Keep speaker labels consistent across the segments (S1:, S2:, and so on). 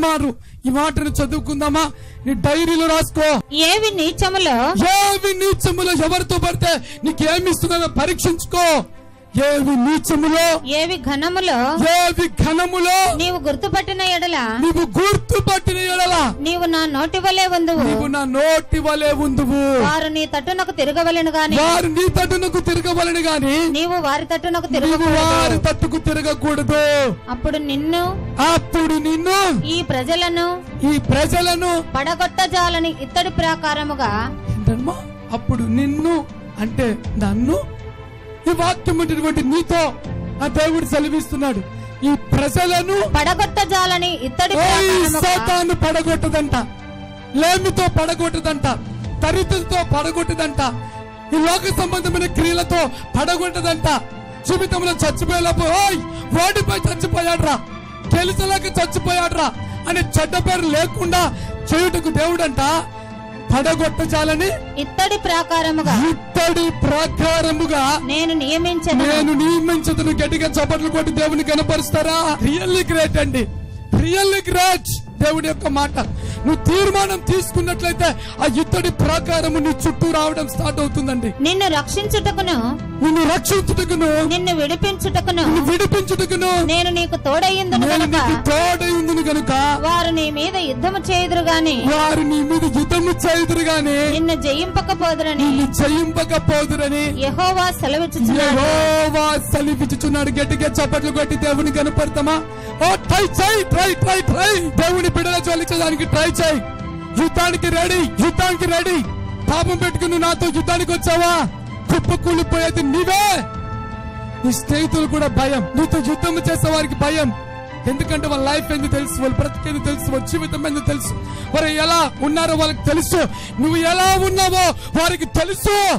S1: మరొక మారు ఈ మాటను చదువుకుందామా? నీ డైరీలో రాసుకో.
S2: ఏవి నీచములో?
S1: ఏవి నీచములో ఎవరితో పడితే నీకేమి ఇస్తుందో పరీక్షించుకో. ఏవి నీచములో?
S2: ఏవి ఘనములో?
S1: ఏవి ఘనములో?
S2: నీవు గుర్తుపట్టిన ఎడల?
S1: నీవు గుర్తు పట్టిన ఎడల?
S2: నీవు నా నోటి వలె ఉందువు.
S1: నీవు నా నోటి వలె ఉందువు.
S2: వారు నీ తట్టునకు తిరగవలెను గాని.
S1: వారు నీ తట్టునకు తిరగవలని గాని.
S2: నీవు వారి తట్టునకు తిరగకూడదు.
S1: వారి తట్టుకు తిరగకూడదు.
S2: అప్పుడు నిన్ను
S1: అప్పుడు నిన్ను
S2: ఈ ప్రజలను
S1: ఈ ప్రజలను
S2: పడగొట్టజాలని ఇత్తడి ప్రాకారముగా
S1: అప్పుడు నిన్ను అంటే నన్ను ఈ వాక్యం ఉన్నటువంటి నీతో ఆ దేవుడు సెలవిస్తున్నాడు. ఈ ప్రజలను
S2: పడగొట్టజాలని
S1: సాతాను పడగొట్టదంట. లేమితో పడగొట్టదంట. దరిద్రతో పడగొట్టదంట. ఈ లోక సంబంధమైన క్రియలతో పడగొట్టదంట. జీవితంలో చచ్చిపోయేలోపు ఓయ్ ఓడిపోయి చచ్చిపోయాడ్రా. గెలిచలేక చచ్చిపోయాడ్రా. అని చెడ్డ పేరు లేకుండా చేయుటకు దేవుడంట. పడగొట్టజాలని
S2: ఇత్తడి ప్రాకారముగా
S1: ఇత్తడి ప్రకారముగా
S2: నేను నియమించను
S1: నేను నియమించదును. గట్టిగా చప్పట్లు కొట్టి దేవుని కనపరుస్తారా? రియల్లీ గ్రేట్ అండి. రియల్లీ గ్రేట్ దేవుడి యొక్క మాట. నువ్వు తీర్మానం తీసుకున్నట్లయితే ఆ ఇత్తడి ప్రకారము నీ చుట్టూ రావడం స్టార్ట్ అవుతుందండి.
S2: నిన్ను రక్షించుటకును
S1: నిన్ను రక్షించుటకును.
S2: నిన్ను విడిపించుటకును.
S1: నిన్ను విడిపించుటకును.
S2: నేను నీకు తోడయ్యిందును
S1: నీకు తోడైందును గనుక.
S2: వారు నీ మీద యుద్ధము చేయుదురు గాని
S1: వారు నీ మీద యుద్ధము చేయుదురు గాని
S2: నిన్ను జయింపకపోదురని.
S1: నిన్ను జయింపకపోదురని.
S2: యెహోవా సెలవిచ్చుచున్నాడు.
S1: యెహోవా సెలవిచ్చుచున్నాడు. గట్టిగా చప్పట్లు కొట్టి దేవుని కనపడతామా? ఓ ట్రై ట్రై ట్రై ట్రై దేవుని బిడ్డల చోలించడానికి ట్రై చేయి యుద్ధానికి రెడీ యుద్ధానికి రెడీ. పాపం పెట్టుకుని నువ్వు నాతో యుద్ధానికి వచ్చావా? కుప్ప కూలిపోయేది నీవే. నీ స్నేహితులు కూడా భయం. నీతో యుద్ధం చేసే వారికి భయం. ఎందుకంటే వాళ్ళ లైఫ్ ఏంది తెలుసు? వాళ్ళ బ్రతికేది తెలుసు? వాళ్ళ జీవితం ఏంది తెలుసు? వారు ఎలా ఉన్నారో వాళ్ళకి తెలుసు. నువ్వు ఎలా ఉన్నావో వారికి తెలుసు.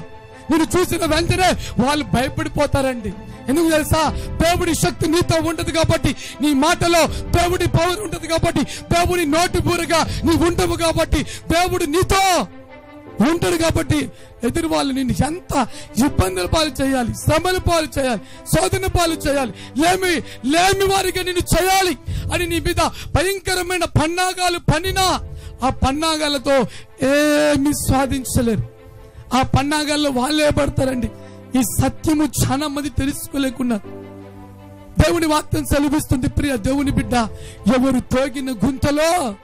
S1: నేను చూసిన వెంటనే వాళ్ళు భయపడిపోతారండి. ఎందుకు తెలుసా? దేవుడి శక్తి నీతో ఉంటది కాబట్టి నీ మాటలో దేవుడి పవర్ ఉంటది కాబట్టి దేవుడి నోటి బూరగా నీ ఉండవు కాబట్టి దేవుడు నీతో ఉంటాడు కాబట్టి ఎదురు వాళ్ళు నిన్ను ఎంత ఇబ్బందుల పాలు చేయాలి శ్రమల పాలు చేయాలి శోధన పాలు చేయాలి లేమి లేమి వారిగా నిన్ను చేయాలి అని నీ మీద భయంకరమైన పన్నాగాలు పన్నినా ఆ పన్నాగాలతో ఏమి స్వాధించలేరు. ఆ పన్నాగాల్లో వాళ్ళే పడతారండి. ఈ సత్యము చాలా మంది తెలుసుకోలేకున్నారు దేవుని వాక్యం సెలవిస్తుంది ప్రియ దేవుని బిడ్డ. ఎవరు తోగిన గుంతలో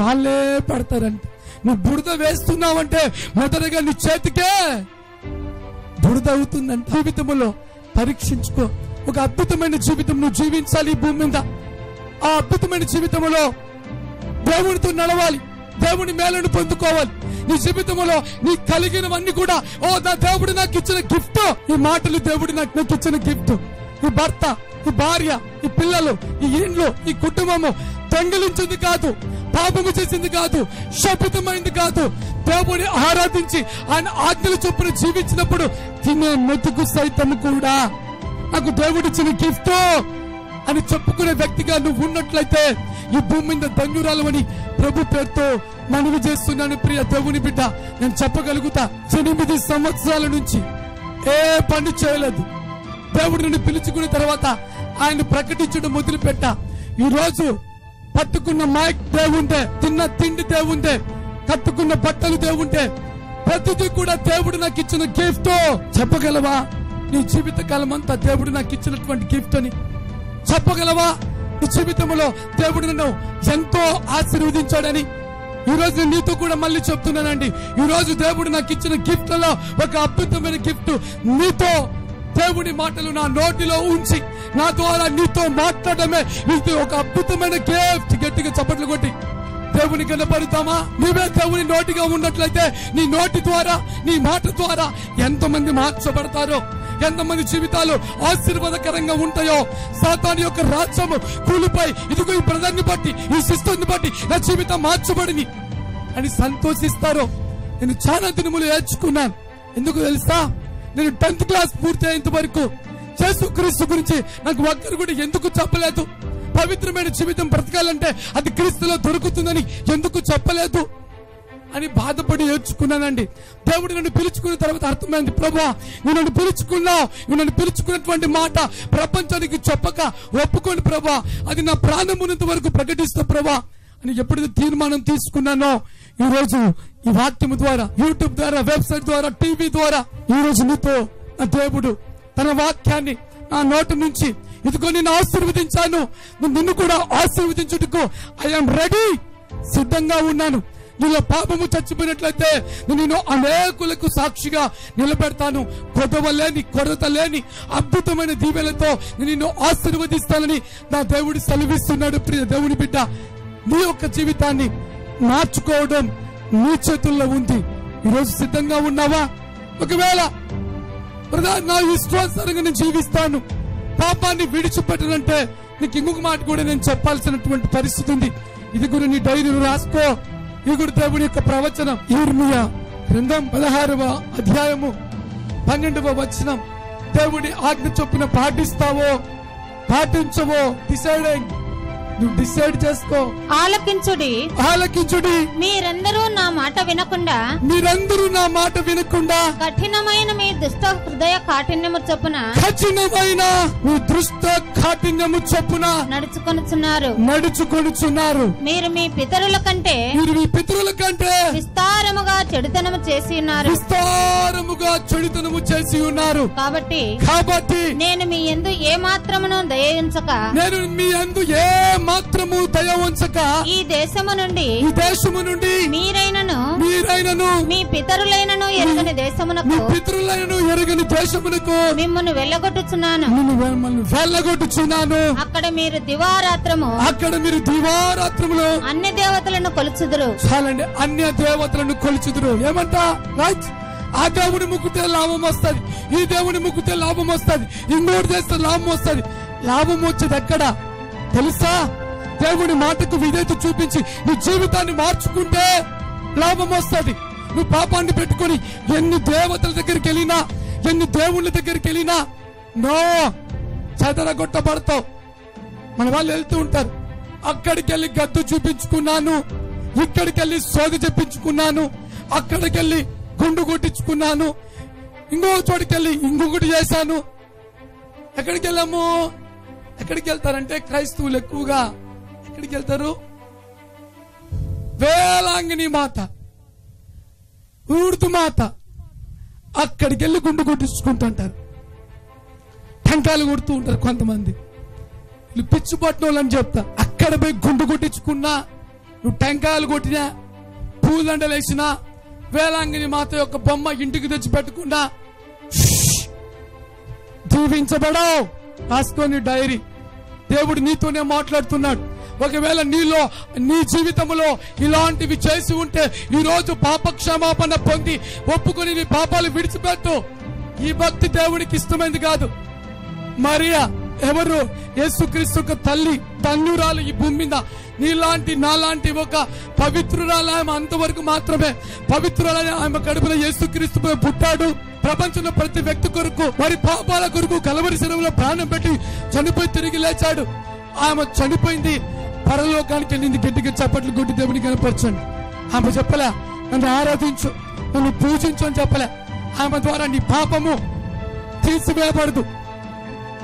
S1: వాళ్ళే పడతారంట. నువ్వు బురద వేస్తున్నావంటే మొదటగా నీ చేతికే బురద అవుతుందంట. జీవితంలో పరీక్షించుకో. ఒక అద్భుతమైన జీవితం నువ్వు జీవించాలి ఈ భూమి మీద. ఆ అద్భుతమైన జీవితంలో దేవునితో నడవాలి. దేవుని మేలను పొందుకోవాలి. నీ జీవితంలో నీ కలిగినవన్నీ కూడా ఓ నా దేవుడు నాకు ఇచ్చిన గిఫ్ట్ ఈ మాటలు దేవుడు నాకు నాకు ఇచ్చిన గిఫ్ట్ ఈ భర్త ఈ భార్య ఈ పిల్లలు ఈ ఇండ్లు ఈ కుటుంబము దొంగిలించింది కాదు పాపము చేసింది కాదు శపితమైంది కాదు. దేవుని ఆరాధించి ఆయన ఆజ్ఞలు చొప్పున జీవించినప్పుడు తినే మెతుకు సైతం కూడా నాకు దేవుడిచ్చిన గిఫ్ట్ అని చెప్పుకునే వ్యక్తిగా నువ్వు ఉన్నట్లయితే ఈ భూమి మీద ధన్యురాలవని ప్రభు పేరుతో మనవి చేస్తున్నాను ప్రియ దేవుని బిడ్డ. నేను చెప్పగలుగుతా. ఎనిమిది సంవత్సరాల నుంచి ఏ పని చేయలేదు. దేవుడు నన్ను పిలుచుకున్న తర్వాత ఆయన ప్రకటించడం మొదలుపెట్ట. ఈ రోజు పట్టుకున్న మైక్ దేవుంటే తిన్న తిండి దేవుంటే కట్టుకున్న బట్టలు దేవుంటే ప్రతిదీ కూడా దేవుడు నాకు ఇచ్చిన గిఫ్ట్ చెప్పగలవా? నీ జీవిత కాలం అంతా దేవుడు నాకు ఇచ్చినటువంటి గిఫ్ట్ అని. చెప్పగలవా? నీ జీవితంలో దేవుడు నన్ను ఎంతో ఆశీర్వదించాడని ఈ రోజు నేను నీతో కూడా మళ్ళీ చెప్తున్నానండి. ఈ రోజు దేవుడు నాకు ఇచ్చిన గిఫ్ట్లలో ఒక అద్భుతమైన గిఫ్ట్. నీతో దేవుని మాటలు నా నోటిలో ఉంచి నా ద్వారా నీతో మాట్లాడమే ఇది ఒక అద్భుతమైన గిఫ్ట్ గట్టిగా చప్పట్లు కొట్టి దేవుని కనపడతామా నువ్వే దేవుని నోటిగా ఉన్నట్లయితే నీ నోటి ద్వారా నీ మాట ద్వారా ఎంతమంది మార్చబడతారో ఎంతమంది జీవితాలు ఆశీర్వాదకరంగా ఉంటాయో సాతాని యొక్క రాజ్యము కూలిపై ఇదిగో ఈ బ్రదర్ని బట్టి ఈ సిస్టర్ని బట్టి నా జీవితం మార్చబడింది. అని సంతోషిస్తారో. నేను చాలా దినములు ఏర్చుకున్నాను ఎందుకు తెలుసా? నేను టెన్త్ క్లాస్ పూర్తి అయ్యేంత వరకు చేసు క్రీస్తు గురించి నాకు ఒక్కరు కూడా ఎందుకు చెప్పలేదు? పవిత్రమైన జీవితం బ్రతకాలంటే అది క్రీస్తులో దొరుకుతుందని ఎందుకు చెప్పలేదు? అని బాధపడి ఏడ్చుకున్నానండి. దేవుడు నన్ను పిలుచుకున్న తర్వాత అర్థమైంది ప్రభా నువ్వు నన్ను పిలుచుకున్నావు. నువ్వు నన్ను పిలుచుకున్నటువంటి మాట ప్రపంచానికి చెప్పక ఒప్పుకోండి ప్రభా. అది నా ప్రాణమునంత వరకు ప్రకటిస్తా ప్రభా. అని ఎప్పుడైతే తీర్మానం తీసుకున్నానో ఈ రోజు ఈ వాక్యం ద్వారా యూట్యూబ్ ద్వారా వెబ్సైట్ ద్వారా టీవీ ద్వారా ఈ రోజు నీతో నా దేవుడు తన వాక్యాన్ని నా నోటి నుంచి ఇదిగో నేను ఆశీర్వదించాను. నిన్ను కూడా ఆశీర్వదించుటకు ఐఎమ్ రెడీ సిద్ధంగా ఉన్నాను. నీలో పాపము చచ్చిపోయినట్లయితే నేను అనేకులకు సాక్షిగా నిలబెడతాను. కొదవ లేని కొరత లేని అద్భుతమైన దీవెలతో నిన్ను ఆశీర్వదిస్తానని నా దేవుడు సెలవిస్తున్నాడు ప్రియ దేవుని బిడ్డ. నీ యొక్క జీవితాన్ని మార్చుకోవడం నీ చేతుల్లో ఉంది. ఈరోజు సిద్ధంగా ఉన్నావా? ఒకవేళ ప్రధాన నా విశ్వాసంగా నేను జీవిస్తాను పాపాన్ని విడిచిపెట్టనంటే నీకు ఇంకొక మాట కూడా నేను చెప్పాల్సినటువంటి పరిస్థితి ఉంది. ఇది కూడా నీ డైరీలు రాసుకో. యుగుడు కూడా దేవుని యొక్క ప్రవచనం. ఇర్మియా గ్రంథం పదహారవ అధ్యాయము పన్నెండవ వచనం. దేవుడి ఆజ్ఞ చొప్పున పాటిస్తావో పాటించవో డిసైడ్ నువ్వు డిసైడ్ చేసుకో.
S2: ఆలకించుడి.
S1: ఆలకించుడి.
S2: మీరందరూ నా మాట వినకుండా
S1: మీరందరూ నా మాట వినకుండా
S2: కఠినమైన మీ దుష్ట హృదయ కాఠిన్యము చొప్పున
S1: కఠినమైన మీ దృష్ట కాఠిన్యము చొప్పున
S2: నడుచుకొనుచున్నారు.
S1: నడుచుకొనుచున్నారు.
S2: మీరు మీ పితరుల కంటే
S1: మీరు మీ పితరుల కంటే
S2: విస్తారముగా చెడుతనము చేసి ఉన్నారు.
S1: విస్తారముగా చెడుతనము చేసి ఉన్నారు.
S2: కాబట్టి
S1: కాబట్టి
S2: నేను మీ ఎందు ఏ మాత్రమును దయించక
S1: నేను మీ అందు ఏ మాత్రము దయ ఉంచక
S2: ఈ దేశము నుండి
S1: ఈ దేశము నుండి
S2: మీరైనను
S1: మీరైనను
S2: మీ పితరులైనను ఎరుగని
S1: మీ
S2: దేశమునకు
S1: పితరులైన ఎరగని దేశమునకు
S2: మిమ్మల్ని వెళ్ళగొట్టుచున్నాను.
S1: నేను మిమ్మల్ని వెళ్ళగొట్టుచున్నాను.
S2: అక్కడ మీరు దివారాత్రము
S1: అక్కడ మీరు దివారాత్రములో
S2: అన్ని దేవతలను కొలుచుదురు.
S1: చాలండి అన్య దేవతలను కొలుచుదురు. ఏమంట? రైట్ ఆ దేవుని ముక్కుతే లాభం వస్తుంది. ఈ దేవుని ముక్కుతే లాభం వస్తుంది. ఇంకోటి చేస్తే లాభం వస్తుంది. లాభం వచ్చేది ఎక్కడ? తెలుసా? దేవుని మాటకు విధేయత చూపించి నీ జీవితాన్ని మార్చుకుంటే లాభం వస్తుంది. నువ్వు పాపాన్ని పెట్టుకొని ఎన్ని దేవతల దగ్గరికి వెళ్ళినా ఎన్ని దేవుళ్ళ దగ్గరికి వెళ్ళినా నో చెదరగొట్టబడతావు. మన వాళ్ళు వెళ్తూ ఉంటారు. అక్కడికి వెళ్ళి గద్దు చూపించుకున్నాను ఇక్కడికి వెళ్ళి సోగ చెప్పించుకున్నాను అక్కడికి వెళ్ళి గుండు కొట్టించుకున్నాను ఇంకో చోటుకి వెళ్ళి ఇంకొకటి చేశాను. ఎక్కడికి వెళ్ళాము? ఎక్కడికి వెళ్తారంటే క్రైస్తవులు ఎక్కువగా ఎక్కడికి వెళ్తారు? వేలాంగిని మాత ఊడుతు మాత అక్కడికి వెళ్ళి గుండు కొట్టించుకుంటుంటారు టెంకాయలు కొడుతూ ఉంటారు కొంతమంది. వీళ్ళు పిచ్చి పట్టిన వాళ్ళని చెప్తా అక్కడ పోయి గుండు కొట్టించుకున్నా నువ్వు టెంకాయలు కొట్టినా పూలండలు వేసినా వేలాంగిని మాత యొక్క బొమ్మ ఇంటికి తెచ్చి పెట్టుకున్నా దీవించబడవు. రాసుకొని డైరీ. దేవుడు నీతోనే మాట్లాడుతున్నాడు. ఒకవేళ నీలో నీ జీవితంలో ఇలాంటివి చేసి ఉంటే ఈ రోజు పాప క్షమాపణ పొంది ఒప్పుకుని నీ పాపాలు విడిచిపెట్టు. ఈ భక్తి దేవుడికి ఇష్టమైంది కాదు. మరియా ఎవరు? యేసుక్రీస్తు తల్లి తన్నురాలు ఈ భూమి మీద. నీలాంటి నాలాంటి ఒక పవిత్రురాలు ఆమె అంతవరకు మాత్రమే. పవిత్రురాలని ఆమె కడుపున యేసుక్రీస్తు పుట్టాడు. ప్రపంచంలో ప్రతి వ్యక్తి కొరకు మరి పాపాల కొరకు కలవరి శిరవులో ప్రాణం పెట్టి చనిపోయి తిరిగి లేచాడు. ఆమె చనిపోయింది. పరలోకానికి వెళ్ళింది గట్టిగా చప్పట్లు కొట్టి దేవుని కనపరచండి. ఆమె చెప్పలే నన్ను ఆరాధించు నన్ను పూజించు అని చెప్పలే. ఆమె ద్వారా నీ పాపము తీసివేయబడదు.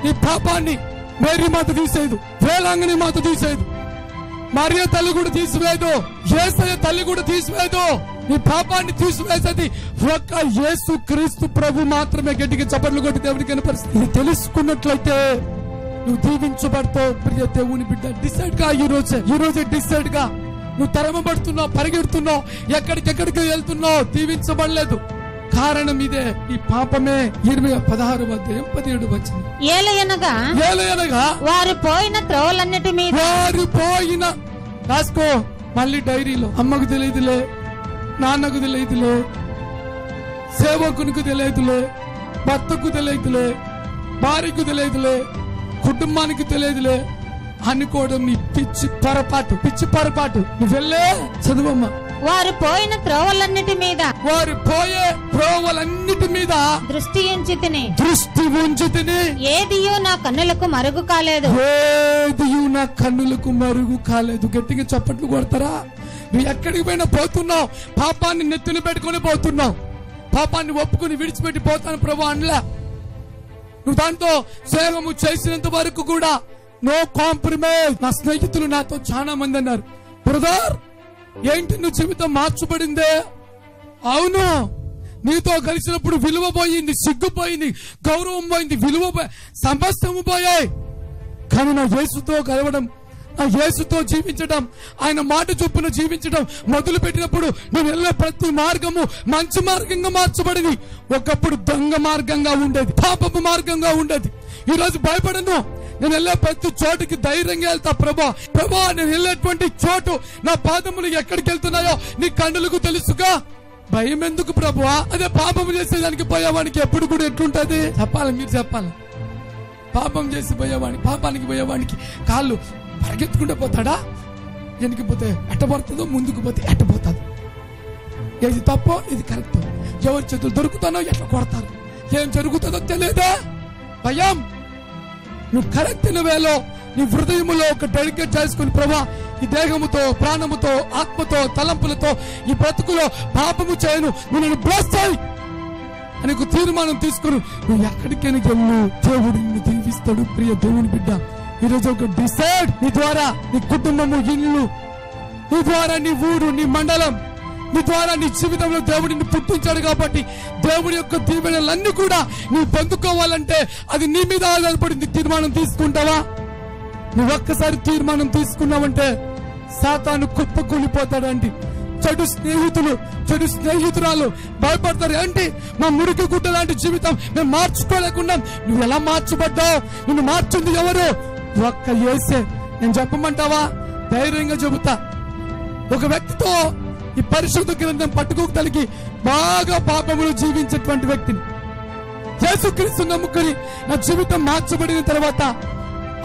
S1: నీ పాపాన్ని మేరీ మాత తీసేయదు వేలాంగని మాత తీసేయదు. మరియ తల్లి కూడా తీసివేయదు ఏసయ తల్లి కూడా తీసివేయదు. నీ పాపాన్ని తీసివేసేది ఒక్క యేసు క్రీస్తు ప్రభు మాత్రమే గట్టిగా చప్పట్లు కొట్టి దేవుని కనపరుస్తుంది తెలుసుకున్నట్లయితే నువ్వు దీవించబడతావు ప్రియ దేవుని బిడ్డ. డిసైడ్గా ఈ రోజే ఈ రోజే డిసైడ్గా. నువ్వు తరమబడుతున్నావు పరిగెడుతున్నావు ఎక్కడికెక్కడికి వెళ్తున్నావు దీవించబడలేదు కారణం ఇదే ఈ పాపమే. ఇరవై పదహారు అధ్యాయం పదిహేడు వచ్చింది
S2: ఏలయనగా
S1: ఏలయనగా
S2: వారు పోయిన త్రోవలన్నిటి మీద.
S1: వారు పోయిన రాసుకో మళ్ళీ డైరీలో. అమ్మకు తెలియదులే నాన్నకు తెలియదులే సేవకునికి తెలియదులే భర్తకు తెలియదులే భార్యకు తెలియదులే కుటుంబానికి తెలియదులే. అనుకోవడం నీ పిచ్చి పొరపాటు పిచ్చి పొరపాటు. నువ్వు వెళ్ళే చదువమ్మా.
S2: వారు పోయిన త్రోవలన్నిటి మీద.
S1: వారు పోయే ప్రోవలన్నిటి మీద
S2: దృష్టి ఎంచి తిని.
S1: దృష్టి ఉంచి తిని.
S2: ఏదియో నా కన్నులకు మరుగు కాలేదు.
S1: ఏదియు నా కన్నులకు మరుగు కాలేదు. గట్టిగా చప్పట్లు కొడతారా? నువ్వు ఎక్కడికి పోయినా పోతున్నావు. పాపాన్ని నెత్తిన పెట్టుకొని పోతున్నావు. పాపాన్ని ఒప్పుకొని విడిచిపెట్టి పోతాను ప్రభు అనలే. నువ్వు దాంతో సేవము చేసినంత వరకు కూడా నో కాంప్రమైజ్ నా స్నేహితులు నాతో చాలా మంది అన్నారు. బ్రదర్ ఏంటి నువ్వు జీవితం మార్చబడిందే? అవును నీతో కలిసినప్పుడు విలువ పోయింది సిగ్గుపోయింది గౌరవం పోయింది విలువ సమస్తము పోయాయి. కానీ నా యేసుతో కలవడం ఆ యేసుతో జీవించడం ఆయన మాట చొప్పున జీవించడం మొదలు పెట్టినప్పుడు నేను వెళ్ళే ప్రతి మార్గము మంచి మార్గంగా మార్చబడింది ఒకప్పుడు దొంగ మార్గంగా ఉండేది పాపపు మార్గంగా ఉండేది. ఈ రోజు భయపడను. నేను వెళ్ళే ప్రతి చోటుకి ధైర్యంగా వెళ్తా ప్రభా. ప్రభా నేను వెళ్ళేటువంటి చోటు నా పాదములు ఎక్కడికి వెళ్తున్నాయో నీ కన్నులకు తెలుసుగా. భయం ఎందుకు ప్రభువా అదే పాపం చేసేదానికి పోయేవానికి ఎప్పుడు కూడా ఎట్లుంటది? చెప్పాలి మీరు చెప్పాలి. పాపం చేసి పోయేవాడికి పాపానికి పోయేవాడికి కాళ్ళు పరిగెత్తుకుంటే పోతాడా? వెనక్కి పోతే ఎట్టబడుతుందో ముందుకు పోతే ఎట్టబోతుంది ఏది తప్పో ఇది కరెక్ట్. ఎవరి చేతులు దొరుకుతానో ఎట్లా కొడతారు? ఏం జరుగుతుందో తెలియదా భయం. నువ్వు కరెక్ట్ వేలో నీ హృదయములో ఒక డెడికేట్ చేసుకుని ప్రభా ఈ దేహముతో ప్రాణముతో ఆత్మతో తలంపులతో ఈ బ్రతుకులో పాపము చేయను. నువ్వు నన్ను బ్లెస్ చేయి. అని ఒక తీర్మానం తీసుకుని నువ్వు ఎక్కడికైనా వెళ్ళు. దేవుడు నిన్ను దీవిస్తాడు ప్రియ దేవుని బిడ్డ. ఈరోజు ఒక డిసైడ్ నీ ద్వారా నీ కుటుంబము ఇల్లు నీ ద్వారా నీ ఊరు నీ మండలం నీ ద్వారా నీ జీవితంలో దేవుడిని పుట్టించాడు కాబట్టి దేవుడి యొక్క దీవెనలన్నీ కూడా నువ్వు పొందుకోవాలంటే అది నీ మీద ఆధారపడింది. తీర్మానం తీసుకుంటావా? నువ్వు ఒక్కసారి తీర్మానం తీసుకున్నావంటే సాతాను కుప్ప కూలిపోతాడండి. చెడు స్నేహితులు చెడు స్నేహితురాలు భయపడతారు. ఏంటి? మా మురికి గుడ్డ లాంటి జీవితం మేము మార్చుకోలేకుండా నువ్వు ఎలా మార్చబడ్డావు? నిన్ను మార్చింది ఎవరు? ఒక్క ఏసే నేను చెప్పమంటావా? ధైర్యంగా చెబుతా. ఒక వ్యక్తితో ఈ పరిశుద్ధ గ్రంథం పట్టుకోగలిగి బాగా పాపములు జీవించేటువంటి వ్యక్తిని. యేసుక్రీస్తు నమ్ముకుని నా జీవితం మార్చబడిన తర్వాత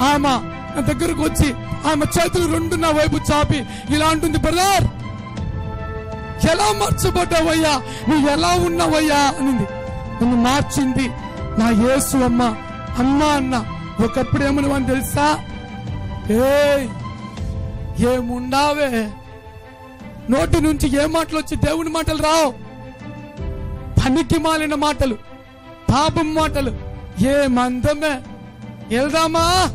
S1: ఆమె నా దగ్గరకు వచ్చి ఆమె చేతులు రెండు నా వైపు చాపి ఇలా అంటుంది బ్రదర్ ఎలా మార్చబడ్డావయ్యా? నువ్వు ఎలా ఉన్నావయ్యా? అనింది. నన్ను మార్చింది నా యేసు అమ్మ అమ్మ అన్న. ఒకప్పుడు ఏమని తెలుసా? ఏయ్ ఏముండావే? నోటి నుంచి ఏ మాటలు వచ్చి దేవుని మాటలు రావు? పనికి మాలిన మాటలు పాపం మాటలు ఏ మందమే? వెళ్దామా?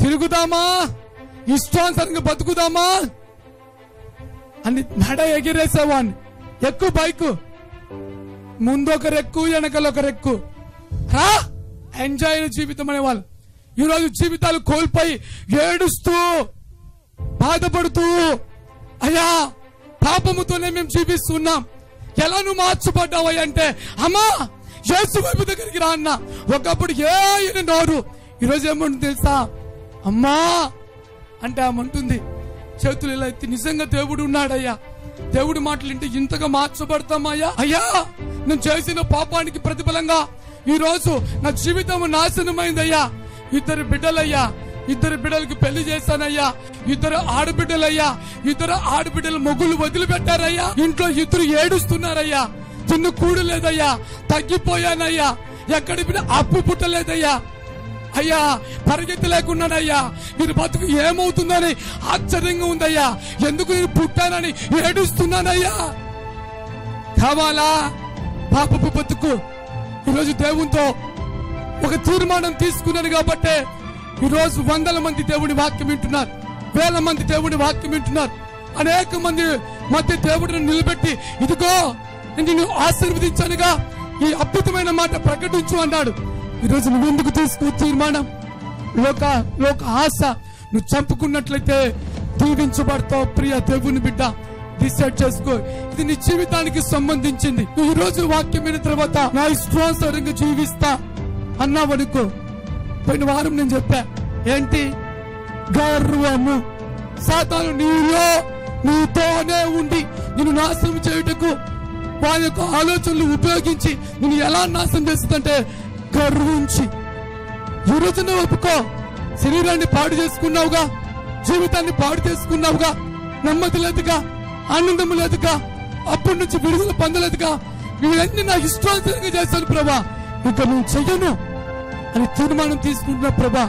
S1: తిరుగుదామా? ఇష్టానుసరంగా బతుకుదామా? అని నడ ఎగిరేసేవాడిని ఎక్కువ బైకు. ముందు ఒకరు ఎక్కువ వెనకలు ఒకరు ఎక్కువ రా! ఎంజాయ్ జీవితం అనేవాళ్ళు. ఈ రోజు జీవితాలు కోల్పోయి ఏడుస్తూ బాధపడుతూ అయ్యా పాపముతోనే మేము జీవిస్తున్నాం. ఎలా నువ్వు మార్చబడ్డావయ్య అంటే అమ్మా యేసు వైపు దగ్గరికి రా అన్న. ఒకప్పుడు ఏ అయిన నోరు ఈరోజు ఏమంటుంది తెలుసా? అమ్మా అంటే ఆమంటుంది చేతులు ఇలా ఎత్తి నిజంగా దేవుడు ఉన్నాడయ్యా. దేవుడి మాటలు వింటే ఇంతగా మార్చబడతామయ్యా అయ్యా. నేను చేసిన పాపానికి ప్రతిఫలంగా ఈ రోజు నా జీవితం నాశనమైందయ్యా. ఇద్దరు బిడ్డలయ్యా ఇద్దరు బిడ్డలకి పెళ్ళి చేశానయ్యా ఇద్దరు ఆడబిడ్డలయ్యా ఇద్దరు ఆడబిడ్డలు మొగ్గులు వదిలిపెట్టారయ్యా. ఇంట్లో ఇద్దరు ఏడుస్తున్నారయ్యా. తిన్ను కూడు లేదయ్యా తగ్గిపోయానయ్యా. ఎక్కడి అప్పు పుట్టలేదయ్యా. అయ్యా పరిగెత్తి లేకున్నానయ్యా. మీరు బతుకు ఏమవుతుందని ఆశ్చర్యంగా ఉందయ్యా. ఎందుకు నేను పుట్టానని ఏడుస్తున్నానయ్యా. కావాలా? పాపపు బతుకు. ఈరోజు దేవునితో ఒక తీర్మానం తీసుకున్నాను కాబట్టే ఈరోజు వందల మంది దేవుడి వాక్యం వింటున్నారు. వేల మంది దేవుని వాక్యం వింటున్నారు. అనేక మంది మధ్య దేవుడిని నిలబెట్టి ఇదిగో నేను నిన్ను ఆశీర్వదించానుగా ఈ అద్భుతమైన మాట ప్రకటించు అన్నాడు. ఈరోజు నువ్వు ఎందుకు తీసుకు తీర్మానం? లోక లోక ఆశ నువ్వు చంపుకున్నట్లయితే దీవించబడతావు ప్రియ దేవుని బిడ్డ. డిసైడ్ చేసుకో. ఇది నీ జీవితానికి సంబంధించింది. నువ్వు ఈ రోజు వాక్యం విన్న తర్వాత నా ఇష్టానుసారంగా జీవిస్తా. అన్నావనుకో పోయిన వారం నేను చెప్పా ఏంటి? గర్వము. సాతాను నీలో నీతోనే ఉండి నిన్ను నాశనం చేయుటకు వారి యొక్క ఆలోచనలు ఉపయోగించి నిన్ను ఎలా నాశనం చేస్తుందంటే గర్వించి. ఈ రోజున ఒప్పుకో శరీరాన్ని పాడు చేసుకున్నావుగా జీవితాన్ని పాడు చేసుకున్నావుగా నెమ్మది లేదుగా ఆనందం లేదుగా అప్పటి నుంచి విడుదల పొందలేదుగా ఇవన్నీ నా ఇష్టానుసారంగా చేశాను ప్రభా. ఇక నేను చెయ్యను అని తీర్మానం తీసుకుంటున్న ప్రభా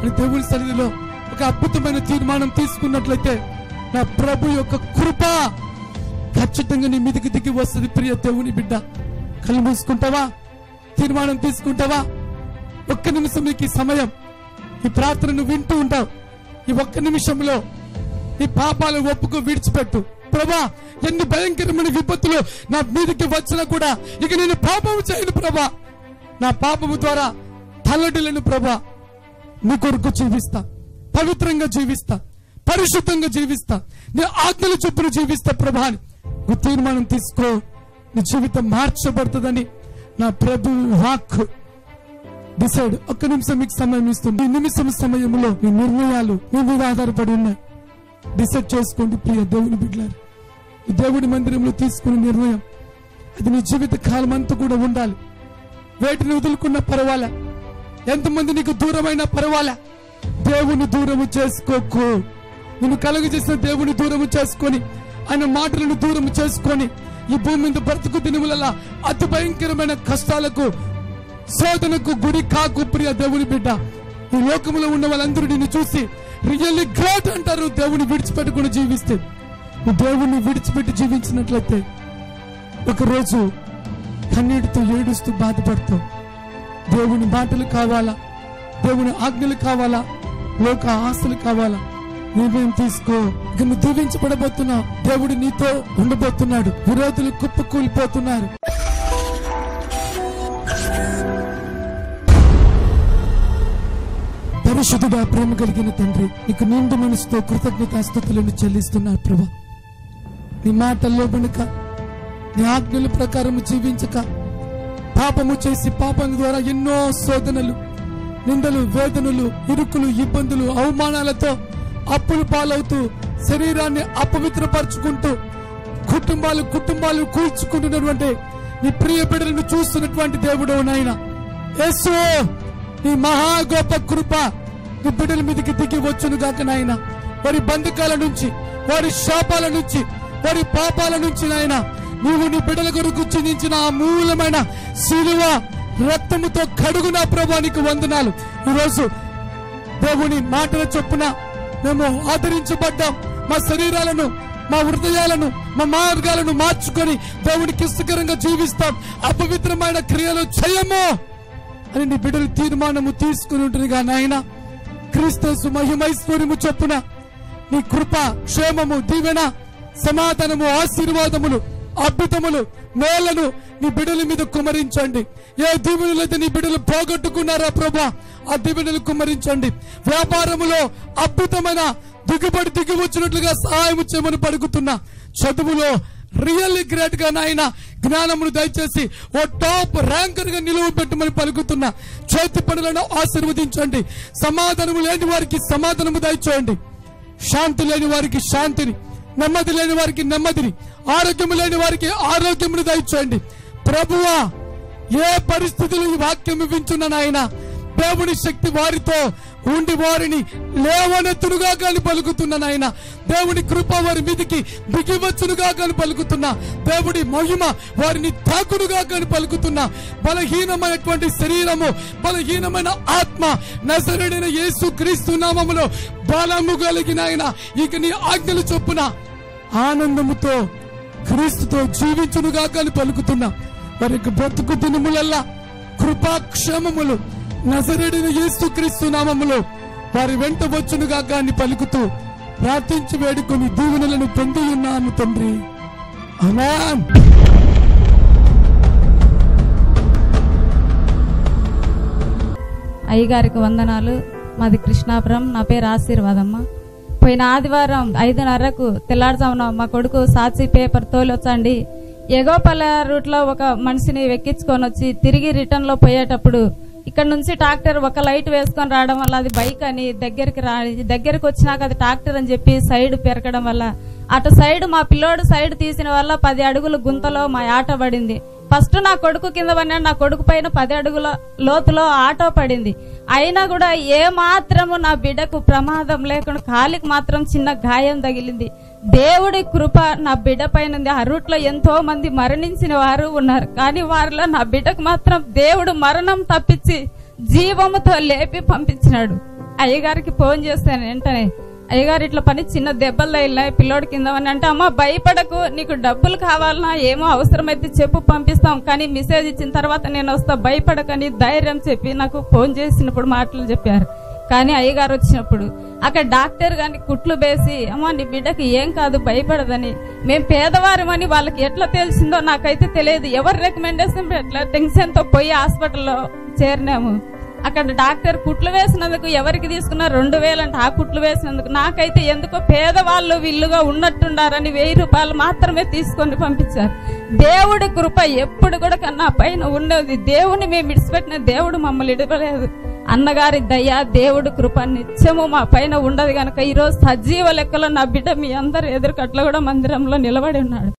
S1: అని దేవుని సన్నిధిలో ఒక అద్భుతమైన తీర్మానం తీసుకున్నట్లయితే నా ప్రభు యొక్క కృప ఖచ్చితంగా నీ మీదకి దిగి వస్తుంది ప్రియ దేవుని బిడ్డ. కళ్ళు మూసుకుంటావా? తీర్మానం తీసుకుంటావా? ఒక్క నిమిషం నీకు సమయం ఈ ప్రార్థనను వింటూ ఉంటావు. ఈ ఒక్క నిమిషంలో నీ పాపాలు ఒప్పుకు విడిచిపెట్టు. ప్రభా ఎన్ని భయంకరమైన విపత్తులు నా మీదకి వచ్చినా కూడా ఇక నేను పాపం చేయను ప్రభా. నా పాపము ద్వారా తల్లడిలను ప్రభా నీ కొరకు జీవిస్తా. పవిత్రంగా జీవిస్తా. పరిశుద్ధంగా జీవిస్తా. నీ ఆజ్ఞల చొప్పున జీవిస్తా ప్రభా అని నువ్వు తీర్మానం తీసుకో. నీ జీవితం మార్చబడుతుందని నా ప్రభు వాక్ డిసైడ్. ఒక్క నిమిషం మీకు సమయం ఇస్తుంది. ఈ నిమిషం సమయంలో మీ నిర్ణయాలు మీ మీద ఆధారపడి ఉన్నాయి. డిసైడ్ చేసుకోండి ప్రియ దేవుని బిడ్డలారు. ఈ దేవుడి మందిరంలో తీసుకునే నిర్ణయం అది నీ జీవిత కాలం అంతా కూడా ఉండాలి. వేటిని వదులుకున్న పర్వాలే? ఎంతమంది నీకు దూరమైన పర్వాలే? దేవుని దూరము చేసుకోకు. నిన్ను కలుగు చేసిన దేవుని దూరము చేసుకొని ఆయన మాటలను దూరము చేసుకొని ఈ భూమి మీద బ్రతుకు దినములలో అతి భయంకరమైన కష్టాలకు శోధనకు గురి కాకు ప్రియ దేవుని బిడ్డ. ఈ లోకములో ఉన్న వాళ్ళందరూ నిన్ను చూసి రియల్లీ గ్రేట్ అంటారు దేవుని విడిచిపెట్టుకుని జీవిస్తే. దేవుణ్ణి విడిచిపెట్టి జీవించినట్లయితే ఒకరోజు కన్నీటితో ఏడుస్తూ బాధపడతావు దేవుని బాటలు కావాలా? దేవుని ఆజ్ఞలు కావాలా? లోక ఆస్తులు కావాలా? నువ్వేం తీసుకో? ఇక నువ్వు దీవించబడబోతున్నావు. దేవుడు నీతో ఉండబోతున్నాడు. విరోధులు కుప్పకూలిపోతున్నారు. పరిశుద్ధుడా ప్రేమ కలిగిన తండ్రి నీకు నిండు మనసుతో కృతజ్ఞతాస్థుతులను చెల్లిస్తున్నారు ప్రభా. నీ మాటల్లో వెనుక నీ ఆజ్ఞల ప్రకారం జీవించక. పాపము చేసి పాపం ద్వారా ఎన్నో శోధనలు నిందలు వేదనలు ఇరుకులు ఇబ్బందులు అవమానాలతో అప్పులు పాలవుతూ శరీరాన్ని అపవిత్రపరుచుకుంటూ కుటుంబాలు కుటుంబాలు కూల్చుకుంటున్నటువంటి నీ ప్రియ బిడ్డలను చూస్తున్నటువంటి దేవుడు నాయన. యేసు నీ మహా గొప్ప కృప నీ బిడ్డల మీదకి దిగి వచ్చును గాక నాయన. వారి బంధకాల నుంచి వారి శాపాల నుంచి వారి పాపాల నుంచి నాయన నీవు నీ బిడ్డల కొరకు చిందించిన ఆ మూలమైన శిలువ రక్తముతో కడుగున ప్రభానికి వందనాలు. ఈరోజు దేవుని మాటల చొప్పున మేము ఆదరించబడ్డాం. మా శరీరాలను మా హృదయాలను మా మార్గాలను మార్చుకొని దేవునికి ఇష్టకరంగా జీవిస్తాం. అపవిత్రమైన క్రియలు చేయము అని నీ బిడ్డలు తీర్మానము తీసుకుని ఉంటుందిగా నాయన. క్రీస్తు మహిమైశ్వర్యము చొప్పున నీ కృప క్షేమము దీవెన సమాధానము ఆశీర్వాదములు అద్భుతములు మేళ్ళను నీ బిడ్డల మీద కుమరించండి ఏ దీవెనలైతే నీ బిడ్డలు పోగొట్టుకున్నారా ప్రభా ఆ దీవెనలు కుమరించండి వ్యాపారములో అద్భుతమైన దిగుబడి దిగి వచ్చినట్లుగా సహాయం చేయమని పడుకుతున్నా చదువులో రియల్లీ గ్రేట్గా నాయన జ్ఞానమును దయచేసి ఓ టాప్ ర్యాంకర్గా నిలువ పెట్టమని పలుకుతున్నా. చేతి పనులను ఆశీర్వదించండి. సమాధానము లేని వారికి సమాధానము దయచేయండి. శాంతి లేని వారికి శాంతిని నెమ్మది లేని వారికి నెమ్మదిని ఆరోగ్యం లేని వారికి ఆరోగ్యమును దయచేయండి. ప్రభువా ఏ పరిస్థితులు ఈ వాక్యం వింటున్న నాయన దేవుని శక్తి వారితో ఉండి వారిని లేవనెత్తునుగా కానీ పలుకుతున్న నాయన దేవుని కృప వారి మీదికి దిగివచ్చునుగా కానీ పలుకుతున్నా దేవుడి మహిమ వారిని తాకుడుగా కానీ పలుకుతున్నా బలహీనమైనటువంటి శరీరము బలహీనమైన ఆత్మ నసరుడైన యేసు క్రీస్తు నామములో బలము కలిగిన ఆయన ఇక నీ ఆజ్ఞలు చొప్పున ఆనందముతో క్రీస్తుతో జీవించునుగా కానీ పలుకుతున్నా. వారి యొక్క బ్రతుకు దినములల్లా కృపాక్షేమములు నజరేడిన యేసు క్రీస్తు నామములో వారి వెంట వచ్చునుగా కానీ పలుకుతూ ప్రార్థించి వేడుకొని దీవెనలను పొంది ఉన్నాను తండ్రి. అమాన్
S3: అయ్యగారికి వందనాలు. మాది కృష్ణాపురం. నా పేరు ఆశీర్వాదమ్మ. పోయిన ఆదివారం ఐదున్నరకు తెల్లారుజామున మా కొడుకు సాక్షి పేపర్ తోలొచ్చండి. ఎగోపల్ల రూట్లో ఒక మనిషిని వెక్కించుకొని వచ్చి తిరిగి రిటర్న్లో పోయేటప్పుడు ఇక్కడ నుంచి ట్రాక్టర్ ఒక లైట్ వేసుకొని రావడం వల్ల అది బైక్ అని దగ్గరికి రా దగ్గరికి వచ్చినాక అది ట్రాక్టర్ అని చెప్పి సైడ్ పెరగడం వల్ల అటు సైడ్ మా పిల్లోడు సైడ్ తీసిన వల్ల పది అడుగులు గుంతలో మా ఆట పడింది. ఫస్ట్ నా కొడుకు కింద పడినాడు నా కొడుకు పైన పది అడుగుల లోతులో ఆటో పడింది. అయినా కూడా ఏ మాత్రము నా బిడ్డకు ప్రమాదం లేకుండా కాలికి మాత్రం చిన్న గాయం తగిలింది. దేవుడి కృప నా బిడ్డ పైన అరుట్లో ఎంతో మంది మరణించిన వారు ఉన్నారు. కానీ వారిలో నా బిడ్డకు మాత్రం దేవుడు మరణం తప్పించి జీవముతో లేపి పంపించినాడు. అయ్యగారికి ఫోన్ చేస్తాను వెంటనే. అయ్యగారు ఇట్లా పని చిన్న దెబ్బలు వెళ్ళినాయి పిల్లోడి కింద అని అంటే అమ్మ భయపడకు నీకు డబ్బులు కావాలన్నా ఏమో అవసరమైతే చెప్పు పంపిస్తాం. కానీ మెసేజ్ ఇచ్చిన తర్వాత నేను వస్తా భయపడకని ధైర్యం చెప్పి నాకు ఫోన్ చేసినప్పుడు మాటలు చెప్పారు. కానీ అయ్యగారు వచ్చినప్పుడు అక్కడ డాక్టర్ గాని కుట్లు వేసి అమ్మ నీ బిడ్డకి ఏం కాదు భయపడదని. మేము పేదవారమని వాళ్ళకి ఎట్లా తెలిసిందో నాకైతే తెలియదు. ఎవరు రికమెండేషన్ ఎట్లా టెన్షన్తో పోయి హాస్పిటల్లో చేరినాము. అక్కడ డాక్టర్ కుట్లు వేసినందుకు ఎవరికి తీసుకున్నా రెండు వేలు అంటే ఆ కుట్లు వేసినందుకు నాకైతే ఎందుకో పేదవాళ్ళు వీళ్ళుగా ఉన్నట్టుండారని వెయ్యి రూపాయలు మాత్రమే తీసుకొని పంపించారు. దేవుడి కృప ఎప్పుడు కూడా కన్నా పైన ఉండేది. దేవుని మేము విడిచిపెట్టిన దేవుడు మమ్మల్ని ఇడవలేదు అన్నగారి దయ దేవుడి కృప నిత్యము మా పైన ఉండదు గనక ఈరోజు సజీవ లెక్కలో నా బిడ్డ మీ అందరు ఎదురుకట్ల కూడా మందిరంలో నిలబడి ఉన్నాడు.